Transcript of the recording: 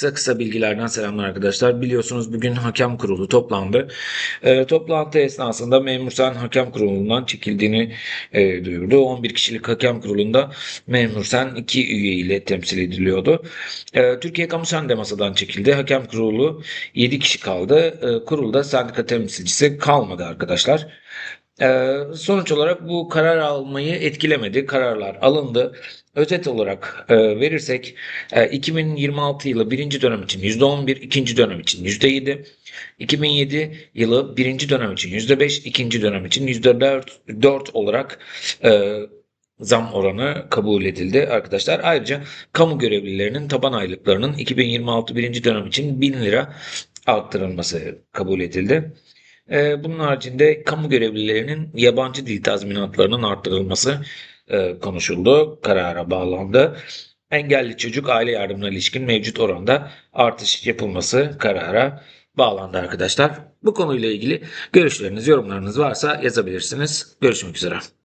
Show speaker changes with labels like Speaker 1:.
Speaker 1: Kısa kısa bilgilerden selamlar arkadaşlar. Biliyorsunuz bugün hakem kurulu toplandı. Ee, toplantı esnasında Memur Sen hakem kurulundan çekildiğini e, duyurdu. 11 kişilik hakem kurulunda Memur Sen 2 üye ile temsil ediliyordu. Ee, Türkiye Kamu Sen de masadan çekildi. Hakem kurulu 7 kişi kaldı. Ee, kurulda sendika temsilcisi kalmadı arkadaşlar. Ee, sonuç olarak bu karar almayı etkilemedi. Kararlar alındı. Özet olarak e, verirsek e, 2026 yılı birinci dönem için %11, ikinci dönem için %7, 2007 yılı birinci dönem için %5, ikinci dönem için %4 4 olarak e, zam oranı kabul edildi arkadaşlar. Ayrıca kamu görevlilerinin taban aylıklarının 2026 birinci dönem için 1000 lira arttırılması kabul edildi. Ee, Bunun haricinde kamu görevlilerinin yabancı dil tazminatlarının arttırılması e, konuşuldu, karara bağlandı. Engelli çocuk aile yardımına ilişkin mevcut oranda artış yapılması karara bağlandı arkadaşlar. Bu konuyla ilgili görüşleriniz, yorumlarınız varsa yazabilirsiniz. Görüşmek üzere.